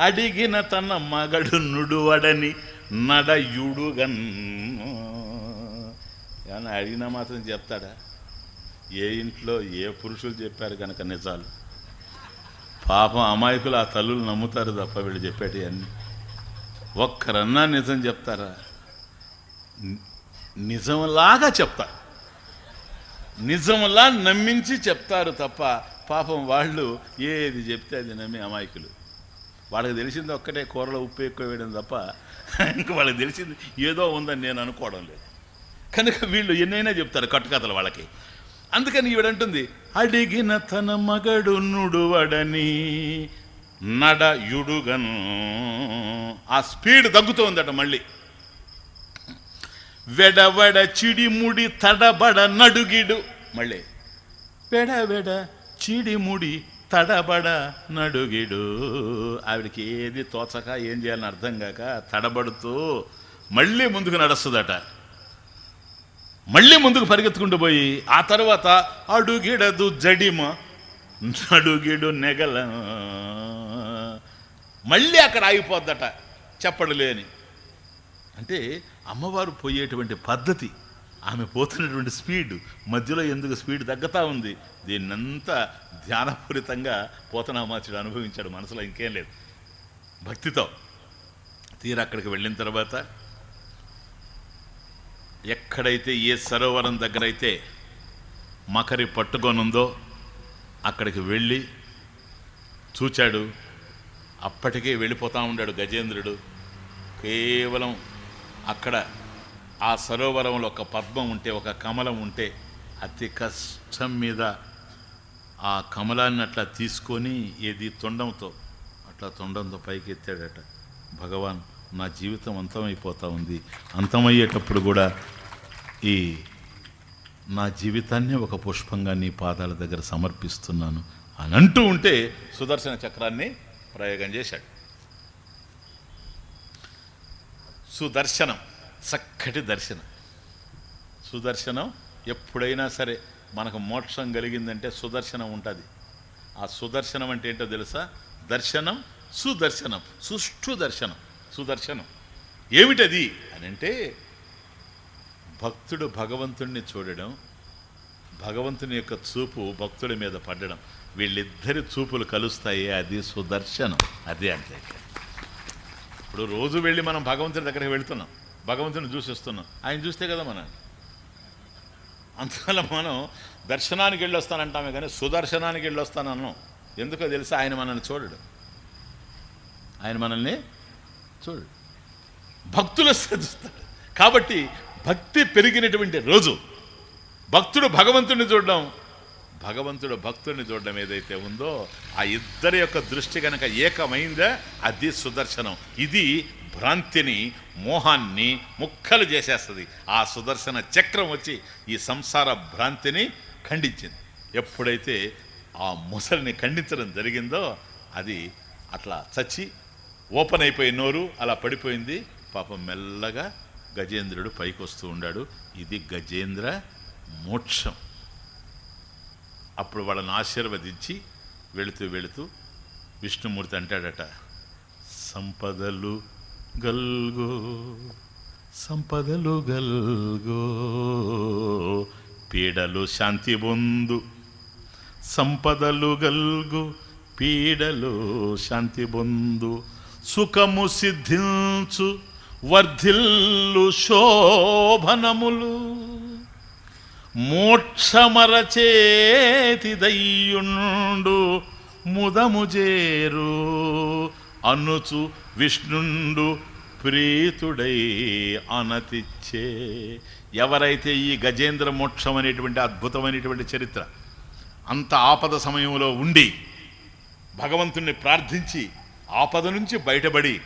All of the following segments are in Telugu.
అడిగిన తన మగడు నుడువడని నడయుడుగన్. ఏమన్నా అడిగినా మాత్రం చెప్తాడా? ఏ ఇంట్లో ఏ పురుషులు చెప్పారు కనుక నిజాలు? పాపం అమాయకులు ఆ తల్లులు నమ్ముతారు తప్ప వీళ్ళు చెప్పేటి అన్నీ. ఒక్కరన్నా నిజం చెప్తారా? నిజంలాగా చెప్తారు. నిజంలా నమ్మించి చెప్తారు తప్ప పాపం వాళ్ళు ఏది చెప్తే అది నమ్మి అమాయకులు. వాళ్ళకి తెలిసింది ఒక్కటే కూరలో ఉప్పు ఎక్కువ వేయడం తప్ప ఇంకా వాళ్ళకి తెలిసింది ఏదో ఉందని నేను అనుకోవడం లేదు. కనుక వీళ్ళు ఎన్నైనా చెప్తారు కట్టుకథలు వాళ్ళకి. అందుకని ఈవిడంటుంది అడిగిన తన మగడు నుడువడని నడయుడుగను. ఆ స్పీడ్ తగ్గుతోందట మళ్ళీ. వెడవడ చిడిముడి తడబడ నడుగిడు. మళ్ళీ. వెడవెడ చిడిముడి తడబడ నడుగిడు. ఆవిడకి ఏది తోచక ఏం చేయాలని అర్థం కాక తడబడుతూ మళ్ళీ ముందుకు నడుస్తుందట. మళ్ళీ ముందుకు పరిగెత్తుకుంటూ పోయి ఆ తర్వాత అడుగిడదు జడిమ నడుగిడు నెగల. మళ్ళీ అక్కడ ఆగిపోద్దట చెప్పడలేని అంటే అమ్మవారు పోయేటువంటి పద్ధతి ఆమె పోతున్నటువంటి స్పీడ్ మధ్యలో ఎందుకు స్పీడ్ తగ్గుతూ ఉంది? దీన్నంతా ధ్యానపూరితంగా పోతనామాచుడు అనుభవించాడు. మనసులో ఇంకేం లేదు. భక్తితో తీరా అక్కడికి వెళ్ళిన తర్వాత ఎక్కడైతే ఏ సరోవరం దగ్గర అయితే మకరి పట్టుకొనుందో అక్కడికి వెళ్ళి చూచాడు. అప్పటికే వెళ్ళిపోతూ ఉన్నాడు గజేంద్రుడు. కేవలం అక్కడ ఆ సరోవరంలో ఒక పద్మం ఉంటే ఒక కమలం ఉంటే అతి కష్టం మీద ఆ కమలాన్ని అట్లా తీసుకొని ఏది తొండంతో అట్లా తొండంతో పైకి ఎత్తాడట భగవాన్ నా జీవితం అంతమైపోతూ ఉంది. అంతమయ్యేటప్పుడు కూడా ఈ నా జీవితాన్ని ఒక పుష్పంగా నీ పాదాల దగ్గర సమర్పిస్తున్నాను అని అంటూ ఉంటే సుదర్శన చక్రాన్ని ప్రయోగం చేశాడు. సుదర్శనం. చక్కటి దర్శనం. సుదర్శనం ఎప్పుడైనా సరే మనకు మోక్షం కలిగిందంటే సుదర్శనం ఉంటుంది. ఆ సుదర్శనం అంటే ఏంటో తెలుసా? దర్శనం సుదర్శనం సుష్ఠు దర్శనం సుదర్శనం. ఏమిటది అని అంటే భక్తుడు భగవంతుణ్ణి చూడడం భగవంతుని యొక్క చూపు భక్తుడి మీద పడడం వీళ్ళిద్దరి చూపులు కలుస్తాయి అది సుదర్శనం. అదే అంతే. ఇప్పుడు రోజు వెళ్ళి మనం భగవంతుడి దగ్గరికి వెళ్తున్నాం. భగవంతుని చూసి వస్తున్నాం ఆయన చూస్తే కదా మనం. అందువల్ల మనం దర్శనానికి వెళ్ళి వస్తానంటామే కానీ సుదర్శనానికి వెళ్ళి వస్తానన్నాం ఎందుకో తెలుసా? ఆయన మనల్ని చూడడు. ఆయన మనల్ని చూడడు. భక్తులు చూస్తాడు కాబట్టి భక్తి పెరిగినటువంటి రోజు. భక్తుడు భగవంతుడిని చూడడం భగవంతుడు భక్తుడిని చూడడం ఏదైతే ఉందో ఆ ఇద్దరి యొక్క దృష్టి కనుక ఏకమైందా అది సుదర్శనం. ఇది భ్రాంతిని మోహాన్ని ముక్కలు చేసేస్తుంది. ఆ సుదర్శన చక్రం వచ్చి ఈ సంసార భ్రాంతిని ఖండించింది. ఎప్పుడైతే ఆ ముసలిని ఖండించడం జరిగిందో అది అట్లా చచ్చి ఓపెన్ అయిపోయి నోరు అలా పడిపోయింది. పాపం మెల్లగా గజేంద్రుడు పైకి వస్తూ ఉండాడు. ఇది గజేంద్ర మోక్షం. అప్పుడు వాళ్ళని ఆశీర్వదించి వెళుతూ వెళుతూ విష్ణుమూర్తి అంటాడట సంపదలు గల్గో సంపదలు గల్గో పీడలు శాంతి బొందు సంపదలు గల్గు పీడలు శాంతి బొందు సుఖము సిద్ధించు వర్ధిల్లు శోభనములు మోక్షమరచేతిదయ్యుండు ముదము చేరు అనుచు విష్ణుండు ప్రీతుడై అనతిచ్చే. ఎవరైతే ఈ గజేంద్ర మోక్షం అనేటువంటి అద్భుతమైనటువంటి చరిత్ర అంత ఆపద సమయంలో ఉండి భగవంతుణ్ణి ప్రార్థించి ఆపద నుంచి బయటపడి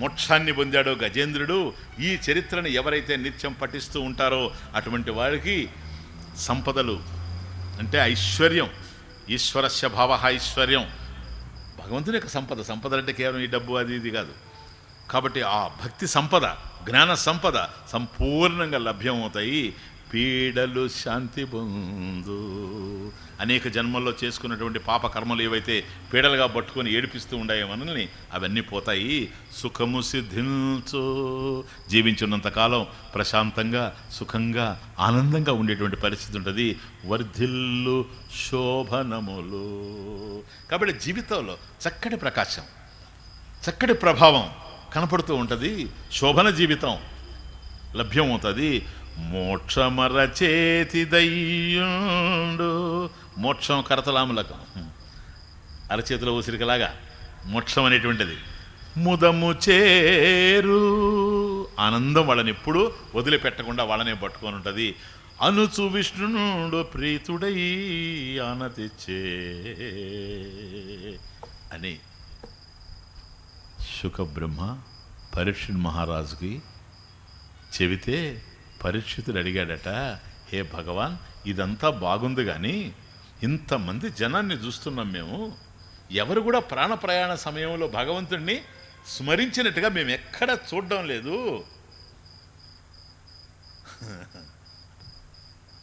మోక్షాన్ని పొందాడో గజేంద్రుడు ఈ చరిత్రను ఎవరైతే నిత్యం పఠిస్తూ ఉంటారో అటువంటి వారికి సంపదలు అంటే ఐశ్వర్యం. ఈశ్వరస్య భావ ఐశ్వర్యం. భగవంతుని యొక్క సంపద. సంపద అంటే కేవలం ఈ డబ్బు అది ఇది కాదు. కాబట్టి ఆ భక్తి సంపద జ్ఞాన సంపద సంపూర్ణంగా లభ్యమవుతాయి. పీడలు శాంతి పొందు. అనేక జన్మల్లో చేసుకున్నటువంటి పాప కర్మలు ఏవైతే పీడలుగా పట్టుకొని ఏడిపిస్తూ ఉండాయో మనల్ని అవన్నీ పోతాయి. సుఖము సిద్ధించు. జీవించున్నంతకాలం ప్రశాంతంగా సుఖంగా ఆనందంగా ఉండేటువంటి పరిస్థితి ఉంటుంది. వర్ధిల్లు శోభనములు. కాబట్టి జీవితంలో చక్కటి ప్రకాశం చక్కటి ప్రభావం కనపడుతూ ఉంటుంది. శోభన జీవితం లభ్యం అవుతుంది మోక్షమరచేతి దయ్యుండు మోక్షం కరతలాములకం. అరచేతిలో ఉసిరికలాగా మోక్షం అనేటువంటిది ముదము చేరు. ఆనందం వాళ్ళని ఎప్పుడు వదిలిపెట్టకుండా వాళ్ళనే పట్టుకొని ఉంటుంది అనుచు విష్ణునుడు ప్రీతుడై ఆనతిచ్చే అని శుకబ్రహ్మ పరీక్షణ్ మహారాజుకి చెబితే పరీక్షితుడు అడిగాడట హే భగవాన్ ఇదంతా బాగుంది కానీ ఇంతమంది జనాన్ని చూస్తున్నాం మేము. ఎవరు కూడా ప్రాణ ప్రయాణ సమయంలో భగవంతుణ్ణి స్మరించినట్టుగా మేము ఎక్కడ చూడడం లేదు.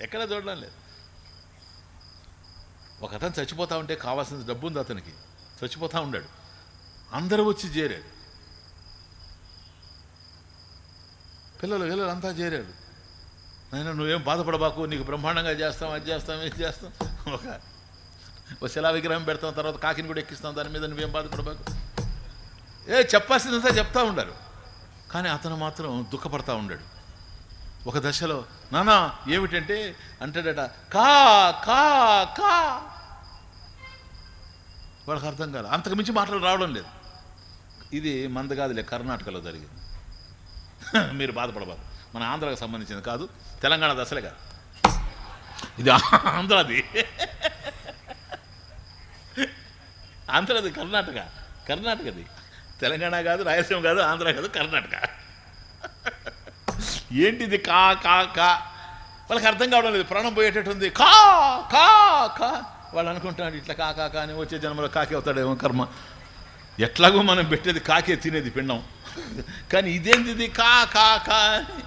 ఎక్కడ చూడడం లేదు. ఒక అతను చచ్చిపోతా ఉంటే కావాల్సిన డబ్బు ఉంది అతనికి. చచ్చిపోతూ ఉన్నాడు అందరూ వచ్చి చేరారు. పిల్లలు పిల్లలు అంతా చేరారు. నాయన నువ్వేం బాధపడబాకు నీకు బ్రహ్మాండంగా చేస్తాం అది చేస్తాం ఇది చేస్తాం. ఒక ఒక శిలా విగ్రహం పెడతాం తర్వాత కాకిని కూడా ఎక్కిస్తాం దాని మీద నువ్వేం బాధపడబాకు. ఏ చెప్పాల్సిందంతా చెప్తా ఉండారు కానీ అతను మాత్రం దుఃఖపడతా ఉండాడు. ఒక దశలో నానా ఏమిటంటే అంటాడట కా కా కా. వాళ్ళకి అర్థం కాదు అంతకు మించి మాటలు రావడం లేదు. ఇది మంద కాదులే కర్ణాటకలో జరిగింది. మీరు బాధపడబారు మన ఆంధ్రాకు సంబంధించింది కాదు తెలంగాణ దశలే కాదు. ఇది ఆంధ్రాది. ఆంధ్రాది కర్ణాటక కర్ణాటకది. తెలంగాణ కాదు రాయలసీమ కాదు ఆంధ్ర కాదు కర్ణాటక. ఏంటిది కా కా కా? వాళ్ళకి అర్థం కావడం లేదు ప్రాణం పోయేటట్టుంది. కా కా కా. వాళ్ళు అనుకుంటున్నాడు ఇట్లా కా కా కా అని వచ్చే జన్మలో కాకి అవుతాడేమో కర్మ. ఎట్లాగో మనం పెట్టేది కాకే తినేది పిండం. కానీ ఇదేంటిది కా కా కా అని?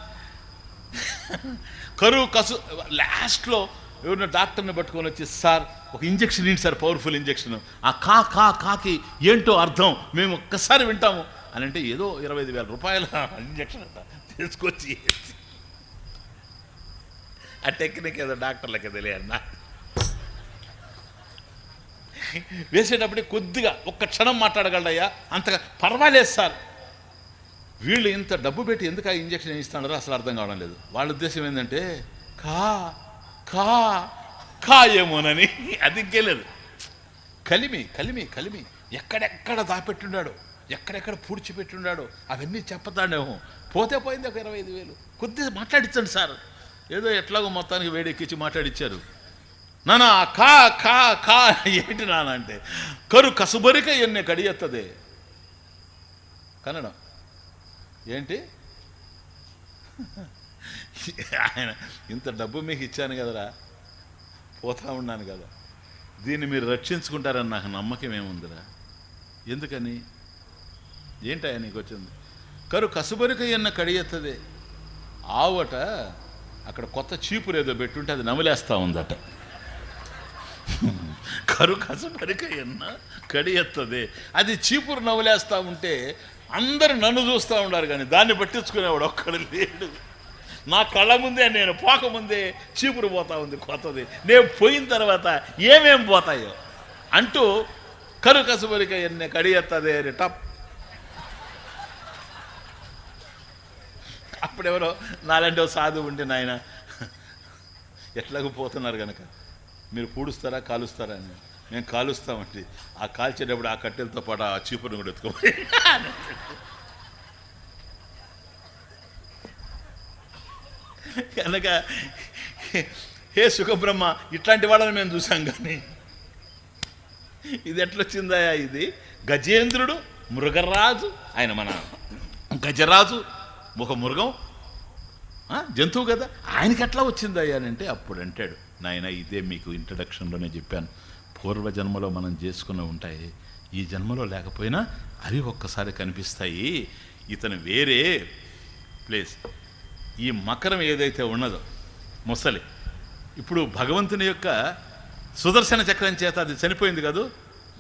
కరువు కసు లాస్ట్లో ఎవరిన డాక్టర్ని పట్టుకొని వచ్చి సార్ ఒక ఇంజక్షన్ ఏంటి సార్ పవర్ఫుల్ ఇంజక్షన్. ఆ కా కా కాకి ఏంటో అర్థం మేము ఒక్కసారి వింటాము అని అంటే ఏదో ఇరవై ఐదు వేల రూపాయల ఇంజక్షన్ అంట తీసుకొచ్చి ఆ టెక్నిక్ ఏదో డాక్టర్లకి తెలియన్నా వేసేటప్పుడే కొద్దిగా ఒక్క క్షణం మాట్లాడగలడయ్యా అంతగా పర్వాలేదు సార్ వీళ్ళు ఇంత డబ్బు పెట్టి ఎందుకు ఆ ఇంజక్షన్ ఇస్తున్నారో అసలు అర్థం కావడం లేదు. వాళ్ళ ఉద్దేశం ఏంటంటే కా కా కా ఏమోనని అది ఇంకేలేదు కలిమి కలిమి కలిమి. ఎక్కడెక్కడ దాపెట్టుండాడు ఎక్కడెక్కడ పూడ్చిపెట్టుండాడు అవన్నీ చెప్పతాడేమో. పోతే పోయింది ఒక ఇరవై ఐదు వేలు. కొద్దిగా మాట్లాడించండి సార్. ఏదో ఎట్లాగో మొత్తానికి వేడెక్కించి మాట్లాడిచ్చారు. నానా కా కా కా ఏంటి నానా అంటే కరు కసుబరిక ఎన్నే కడియత్తదే కన్నడం. ఏంటి? ఆయన ఇంత డబ్బు మీకు ఇచ్చాను కదరా? పోతా ఉన్నాను కదా. దీన్ని మీరు రక్షించుకుంటారని నాకు నమ్మకం ఏముందిరా? ఎందుకని? ఏంటయ్యా నీకు వచ్చింది కరు కసుబరిక ఎన్న కడియెత్తది ఆవట అక్కడ కొత్త చీపురు ఏదో పెట్టుంటే అది నమిలేస్తా ఉందట. కరు కసుబరిక ఎన్న కడియెత్తది అది చీపురు నవ్వులేస్తా ఉంటే అందరు నన్ను చూస్తూ ఉన్నారు కానీ దాన్ని పట్టించుకునేవాడు ఒక్కడు లేడు. నా కళ్ళ ముందే నేను పోకముందే చీపురు పోతా ఉంది కొత్తది. నేను పోయిన తర్వాత ఏమేం పోతాయో అంటూ కరు కసుబరిక ఎన్నే కడియెత్తదే అని టప్. అప్పుడెవరో నాలంటే సాధువు ఉంటే నాయన ఎట్లాగో పోతున్నారు కనుక మీరు పూడుస్తారా కాలుస్తారా అని. మేము కాలుస్తామండి. ఆ కాల్చేటప్పుడు ఆ కట్టెలతో పాటు ఆ చీపును కూడా ఎత్తుకోవాలి. కనుక హే సుఖబ్రహ్మ ఇట్లాంటి వాళ్ళని మేము చూసాం కానీ. ఇది ఎట్లొచ్చిందా ఇది? గజేంద్రుడు మృగరాజు ఆయన మన గజరాజు ఒక మృగం ఆ, జంతువు కదా. ఆయనకి ఎట్లా వచ్చిందయ్యా అని అంటే అప్పుడు అంటాడు నాయన ఇదే మీకు ఇంట్రడక్షన్లోనే చెప్పాను. పూర్వజన్మలో మనం చేసుకుని ఉంటాయి ఈ జన్మలో లేకపోయినా అవి ఒక్కసారి కనిపిస్తాయి. ఇతను వేరే ప్లేస్. ఈ మకరం ఏదైతే ఉన్నదో ముసలి. ఇప్పుడు భగవంతుని యొక్క సుదర్శన చక్రం చేత అది చనిపోయింది కదూ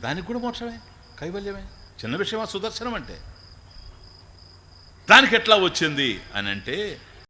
దానికి కూడా మోక్షమే కైవల్యమే. చిన్న విషయమా సుదర్శనం అంటే దానికి ఎట్లా వచ్చింది అని అంటే